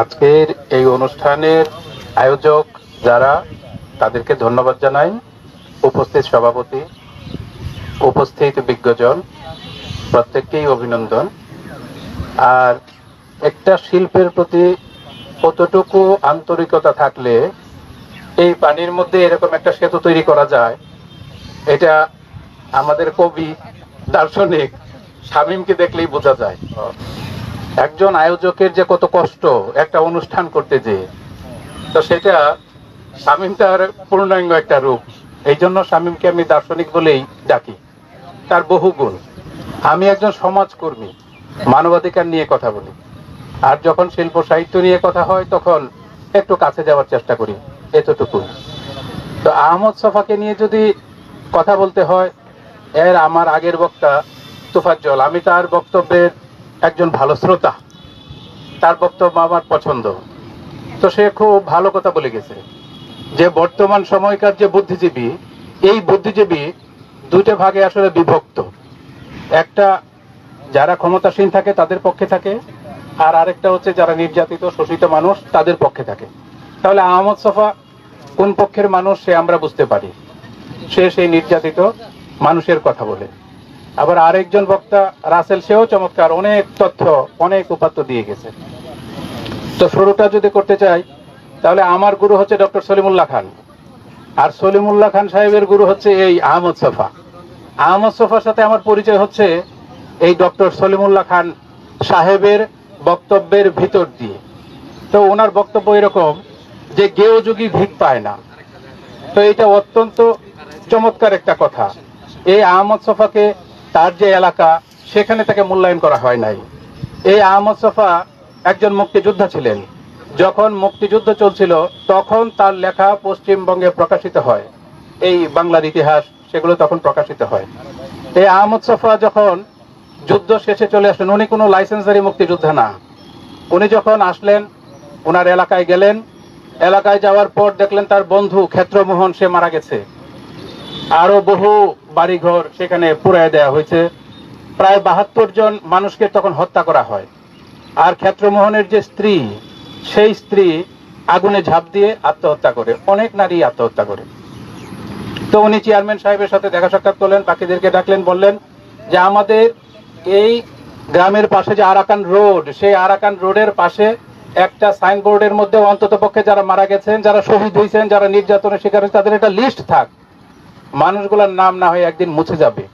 আজকের এই অনুষ্ঠানের আয়োজক যারা, তাদেরকে ধন্যবাদ জানাই। উপস্থিত সভাপতি, উপস্থিত বিজ্ঞজন, প্রত্যেককেই অভিনন্দন। আর একটা শিল্পের প্রতি কতটুকু আন্তরিকতা থাকলে এই পানির মধ্যে এরকম একটা সেতু তৈরি করা যায়, এটা আমাদের কবি, দার্শনিক শামীমকে দেখলেই বোঝা যায়। একজন আয়োজকের যে কত কষ্ট একটা অনুষ্ঠান করতে যে, তো সেটা শামীম তার পূর্ণাঙ্গ একটা রূপ। এই জন্য শামীমকে আমি দার্শনিক বলেই ডাকি। তার বহু গুণ। আমি একজন সমাজকর্মী, মানবাধিকার নিয়ে কথা বলি। আর যখন শিল্প সাহিত্য নিয়ে কথা হয়, তখন একটু কাছে যাওয়ার চেষ্টা করি এতটুকু তো আহমদ সফাকে নিয়ে যদি কথা বলতে হয়, এর আমার আগের বক্তা তুফাজ্জল। আমি তার বক্তব্যের একজন ভালো শ্রোতা। তার বক্তব্য আমার পছন্দ। তো সে খুব ভালো কথা বলে গেছে। যে বর্তমান সময়কার যে বুদ্ধিজীবী, এই বুদ্ধিজীবী দুইটা ভাগে আসলে বিভক্ত। একটা যারা ক্ষমতাসীন থাকে, তাদের পক্ষে থাকে, আর আরেকটা হচ্ছে যারা নির্যাতিত, শোষিত মানুষ, তাদের পক্ষে থাকে। তাহলে আহমদ সফা কোন পক্ষের মানুষ, সে আমরা বুঝতে পারি। সে সেই নির্যাতিত মানুষের কথা বলে। আবার আরেকজন বক্তা, রাসেল, সেও চমৎকার। অনেক তথ্য, অনেক উপাত্ত দিয়ে গেছে। তো শুরুটা যদি করতে চাই, তাহলে আমার গুরু হচ্ছে ডক্টর সলিমুল্লাহ খান। আর সলিমুল্লাহ খান সাহেবের গুরু হচ্ছে এই আহমদ সফা। আহমদ সফার সাথে আমার পরিচয় হচ্ছে এই ডক্টর সলিমুল্লাহ খান সাহেবের বক্তব্যের ভিতর দিয়ে। তো ওনার বক্তব্য এরকম যে গেও যুগী ভিক পায় না। তো এটা অত্যন্ত চমৎকার একটা কথা। এই আহমদ সফাকে তার যে এলাকা, সেখানে তাকে মূল্যায়ন করা হয় নাই। এই আহমদ সফা একজন মুক্তিযোদ্ধা ছিলেন। যখন মুক্তিযুদ্ধ চলছিল, তখন তার লেখা পশ্চিমবঙ্গে প্রকাশিত হয়। এই বাংলার ইতিহাস, সেগুলো তখন প্রকাশিত হয়। এই আহমদ সফা যখন যুদ্ধ শেষে চলে আসলেন, উনি কোনো লাইসেন্সারি মুক্তিযোদ্ধা না। উনি যখন আসলেন ওনার এলাকায় গেলেন। এলাকায় যাওয়ার পর দেখলেন তার বন্ধু ক্ষেত্রমোহন, সে মারা গেছে। আরও বহু বাড়িঘর সেখানে পুড়ায় দেওয়া হয়েছে। প্রায় বাহাত্তর জন মানুষকে তখন হত্যা করা হয়। আর ক্ষেত্রমোহনের যে স্ত্রী, সেই স্ত্রী আগুনে ঝাঁপ দিয়ে আত্মহত্যা করে। অনেক নারী আত্মহত্যা করে। তো উনি চেয়ারম্যান সাহেবের সাথে দেখা সাক্ষাৎ করলেন, বাকিদেরকে ডাকলেন, বললেন যে আমাদের এই গ্রামের পাশে যে আরাকান রোড, সেই আরাকান রোডের পাশে একটা সাইনবোর্ডের মধ্যে অন্তত পক্ষে যারা মারা গেছেন, যারা শহীদ হয়েছেন, যারা নির্যাতনের শিকার হয়েছে তাদের একটা লিস্ট থাক। মানুষগুলোর নাম না হয়ে একদিন মুছে যাবে।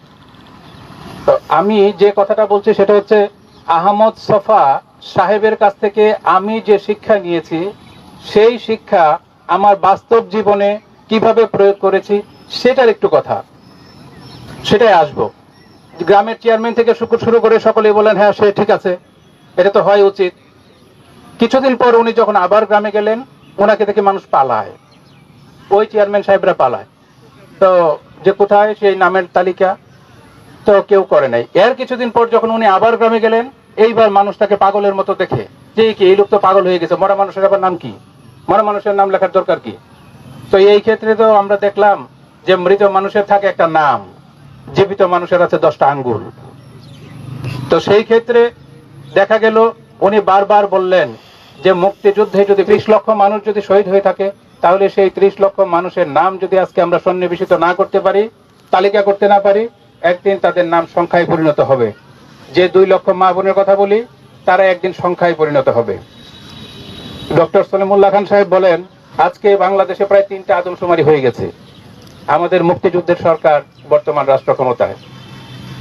তো আমি যে কথাটা বলছি সেটা হচ্ছে, আহমদ সফা সাহেবের কাছ থেকে আমি যে শিক্ষা নিয়েছি, সেই শিক্ষা আমার বাস্তব জীবনে কীভাবে প্রয়োগ করেছি, সেটার একটু কথা। সেটাই আসব। গ্রামের চেয়ারম্যান থেকে শুরু করে সকলেই বলেন হ্যাঁ সে ঠিক আছে, এটা তো হয় উচিত। কিছুদিন পর উনি যখন আবার গ্রামে গেলেন ওনাকে দেখে মানুষ পালায়। ওই চেয়ারম্যান সাহেবরা পালায়। তো যে কোথায় সেই নামের তালিকা তো কেউ করে নাই। এর কিছুদিন পর যখন উনি আবার গ্রামে গেলেন, এইবার মানুষটাকে পাগলের মতো দেখে। যে কি, এই লোক তো পাগল হয়ে গেছে, মরা মানুষের আবার নাম কি? মরা মানুষের নাম লেখার দরকার কি? তো এই ক্ষেত্রে তো আমরা দেখলাম যে মৃত মানুষের থাকে একটা নাম, জীবিত মানুষের আছে দশটা আঙ্গুল। তো সেই ক্ষেত্রে দেখা গেল, উনি বারবার বললেন যে মুক্তিযুদ্ধে যদি ত্রিশ লক্ষ মানুষ যদি শহীদ হয়ে থাকে তাহলে সেই ত্রিশ লক্ষ মানুষের নাম যদি আজকে আমরা সন্নিবেশিত না করতে পারি, তালিকা করতে না পারি, একদিন তাদের নাম সংখ্যায় পরিণত হবে। যে দুই লক্ষ মা বোনের কথা বলি, তারা একদিন সংখ্যায় পরিণত হবে। ডক্টর সলিমুল্লাহ খান সাহেব বলেন, আজকে বাংলাদেশে প্রায় তিনটা আদমশুমারি হয়ে গেছে। আমাদের মুক্তিযুদ্ধের সরকার বর্তমান রাষ্ট্র ক্ষমতায়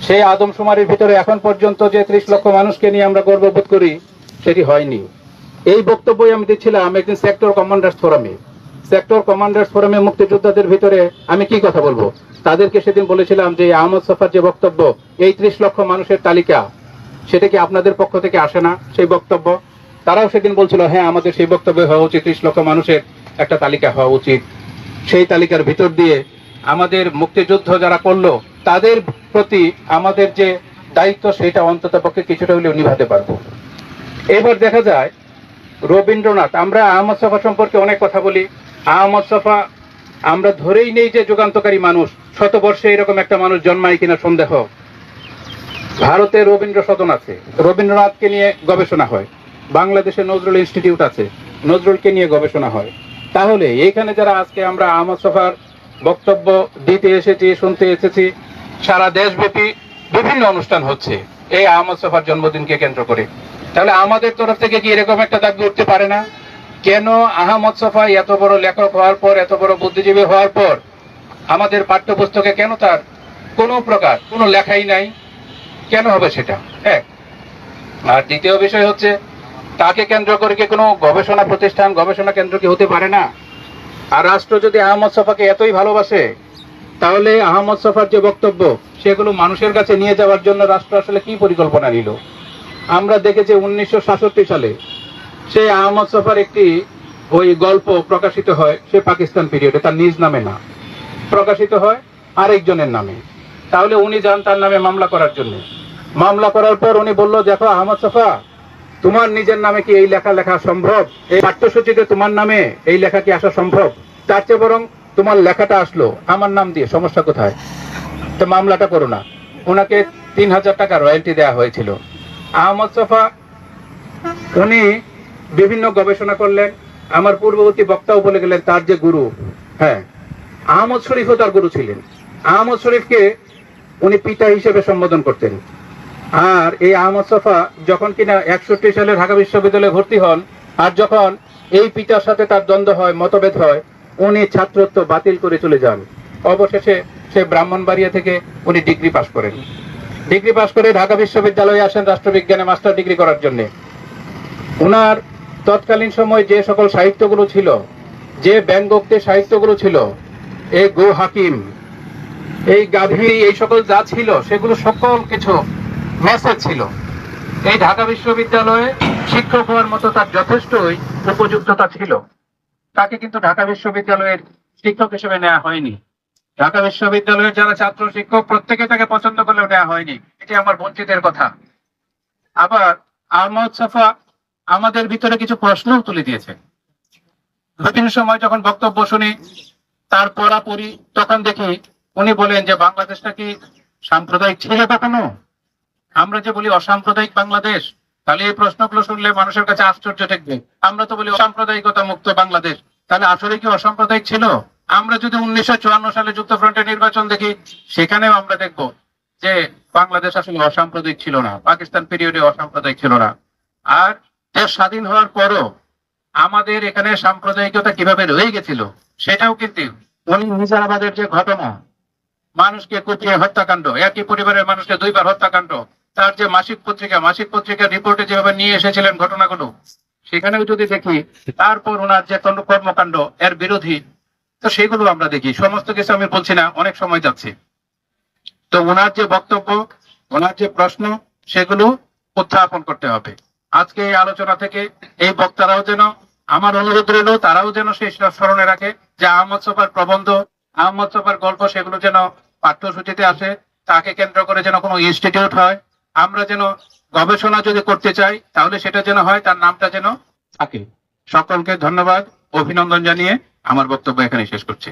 সেই আদমশুমারির ভিতরে এখন পর্যন্ত যে ত্রিশ লক্ষ মানুষকে নিয়ে আমরা গর্ববোধ করি, সেটি হয়নি। এই বক্তব্যই আমি দিচ্ছিলাম একদিন সেক্টর কমান্ডার্স ফোরামে। সেক্টর কমান্ডার্স ফোরামে মুক্তিযোদ্ধাদের ভিতরে আমি কি কথা বলব? তাদেরকে সেদিন বলেছিলাম যে, আহমদ সফার যে বক্তব্য, এই ত্রিশ লক্ষ মানুষের তালিকা, সেটা কি আপনাদের পক্ষ থেকে আসে না, সেই বক্তব্য? তারাও সেদিন বলছিল হ্যাঁ আমাদের সেই বক্তব্য হওয়া উচিত, ত্রিশ লক্ষ মানুষের একটা তালিকা হওয়া উচিত। সেই তালিকার ভিতর দিয়ে আমাদের মুক্তিযুদ্ধ যারা করল, তাদের প্রতি আমাদের যে দায়িত্ব, সেটা অন্তত পক্ষে কিছুটা হলেও নিভাতে পারব। এবার দেখা যায়, রবীন্দ্রনাথ, আমরা আহমদ সফা সম্পর্কে অনেক কথা বলি। আহমদ সফা, আমরা ধরেই নেই যে যুগান্তকারী মানুষ। শতবর্ষে এরকম একটা মানুষ জন্মায় কিনা সন্দেহ। ভারতে রবীন্দ্র সদন আছে। রবীন্দ্রনাথকে নিয়ে গবেষণা হয়। বাংলাদেশে নজরুল ইনস্টিটিউট আছে। নজরুলকে নিয়ে গবেষণা হয়। তাহলে এইখানে যারা আজকে আমরা আহমদ সফার বক্তব্য দিতে এসেছি, শুনতে এসেছি, সারা দেশব্যাপী বিভিন্ন অনুষ্ঠান হচ্ছে। এই আহমদ সফার জন্মদিনকে কেন্দ্র করে। তাহলে আমাদের তরফ থেকে কি এরকম একটা দাবি উঠতে পারে না? কেন আহমদ সফা এত বড় লেখক হওয়ার পর, এত বড় বুদ্ধিজীবী হওয়ার পর, আমাদের পাঠ্যপুস্তকে কেন তার কোনো প্রকার, কোনো লেখাই নাই? কেন হবে সেটা? এক আর দ্বিতীয় বিষয় হচ্ছে, তাকে কেন্দ্র করে কি কোনো গবেষণা প্রতিষ্ঠান, গবেষণা কেন্দ্র কি হতে পারে না? আর রাষ্ট্র যদি আহমদ সফাকে এতই ভালোবাসে, তাহলে আহমদ সফার যে বক্তব্য, সেগুলো মানুষের কাছে নিয়ে যাওয়ার জন্য রাষ্ট্র আসলে কি পরিকল্পনা নিল? আমরা দেখেছি উনিশশো সাতষট্টি সালে সে আহমদ সফার একটি ওই গল্প প্রকাশিত হয় সে পাকিস্তান পিরিয়ডে তার নিজ নামে না। প্রকাশিত হয় আরেকজনের নামে। তাহলে উনি যান তার নামে মামলা করার জন্য। মামলা করার পর উনি বলল, দেখো আহমদ সফা, তোমার নিজের নামে কি এই লেখা লেখা সম্ভব? এই পাঠ্যসূচিতে তোমার নামে এই লেখা কি আসা সম্ভব? তার চেয়ে বরং তোমার লেখাটা আসলো। আমার নাম দিয়ে, সমস্যা কোথায়? তো মামলাটা করো না। ওনাকে তিন হাজার টাকা রয়্যালটি দেওয়া হয়েছিল। আহমদ সফা, উনি বিভিন্ন গবেষণা করলেন। আমার পূর্ববর্তী বক্তাও বলে গেলেন, তার যে গুরু হ্যাঁ আহমদ শরীফও তার গুরু ছিলেন। আহমদ শরীফকে উনি পিতা হিসেবে সম্বোধন করতেন। আর এই আহমদ সফা যখন কিনা একষট্টি সালে ঢাকা বিশ্ববিদ্যালয়ে ভর্তি হন, আর যখন এই পিতার সাথে তার দ্বন্দ্ব হয়, মতভেদ হয়, উনি ছাত্রত্ব বাতিল করে চলে যান। অবশেষে সে ব্রাহ্মণবাড়িয়া থেকে উনি ডিগ্রি পাশ করেন। ডিগ্রি পাশ করে ঢাকা বিশ্ববিদ্যালয়ে আসেন রাষ্ট্রবিজ্ঞানে মাস্টার ডিগ্রি করার জন্য। ওনার তৎকালীন সময় যে সকল সাহিত্যগুলো ছিল, যে ব্যঙ্গোক্তি সাহিত্যগুলো ছিল এই গো হাকিম, এই গাভী, এই সকল যা ছিল, সেগুলো সকল কিছু মেসেজ ছিল। এই ঢাকা বিশ্ববিদ্যালয়ে শিক্ষক হওয়ার মতো তার যথেষ্টই উপযুক্ততা ছিল। তাকে কিন্তু ঢাকা বিশ্ববিদ্যালয়ের শিক্ষক হিসেবে নেওয়া হয়নি। ঢাকা বিশ্ববিদ্যালয়ের যারা ছাত্র শিক্ষক, প্রত্যেকে তাকে পছন্দ করলেও নেওয়া হয়নি। এটি আমার বঞ্চিতের কথা। আবার আহমদ সাফা আমাদের ভিতরে কিছু প্রশ্নও তুলে দিয়েছে। বিভিন্ন সময় যখন বক্তব্য শুনি, তার পড়া পড়ি, তখন দেখি উনি বলেন যে, বাংলাদেশটা কি সাম্প্রদায়িক ছিল কখনো? আমরা যে বলি অসাম্প্রদায়িক বাংলাদেশ, তাহলে এই প্রশ্নগুলো শুনলে মানুষের কাছে আশ্চর্য ঠেকবে আমরা তো বলি অসাম্প্রদায়িকতা মুক্ত বাংলাদেশ, তাহলে আসলে কি অসাম্প্রদায়িক ছিল? আমরা যদি উনিশশো চুয়ান্ন সালে যুক্তফ্রন্টের নির্বাচন দেখি, সেখানেও আমরা দেখব যে, বাংলাদেশ আসলে অসাম্প্রদায়িক ছিল না, পাকিস্তান পিরিয়ডে অসাম্প্রদায়িক ছিল না। আর দেশ স্বাধীন হওয়ার পরও আমাদের এখানে সাম্প্রদায়িকতা কীভাবে রয়ে গেছিল, সেটাও কিন্তু যে ঘটনা, মানুষকে কুপিয়ে হত্যাকাণ্ড, একই পরিবারের মানুষকে দুইবার হত্যাকাণ্ড, তার যে মাসিক পত্রিকা, মাসিক পত্রিকার রিপোর্টে যেভাবে নিয়ে এসেছিলেন ঘটনাগুলো, সেখানেও যদি দেখি, তারপর ওনার যে কর্ম- কর্মকাণ্ড, এর বিরোধী, তো সেগুলো আমরা দেখি। সমস্ত কিছু আমি বলছি না, অনেক সময় যাচ্ছে। তো ওনার যে বক্তব্য, ওনার যে প্রশ্ন, সেগুলো উত্থাপন করতে হবে। আজকে এই আলোচনা থেকে এই বক্তারাও যেন আমার অনুরোধ রইল, তারাও যেন সেই স্মরণে রাখে যে আহমদ সফার প্রবন্ধ, আহমদ সফার গল্প সেগুলো যেন পাঠ্যসূচিতে আসে, তাকে কেন্দ্র করে যেন কোনো ইনস্টিটিউট হয়। আমরা যেন গবেষণা যদি করতে চাই, তাহলে সেটা যেন হয়, তার নামটা যেন থাকে। সকলকে ধন্যবাদ, অভিনন্দন জানিয়ে আমার বক্তব্য এখানে শেষ করছি।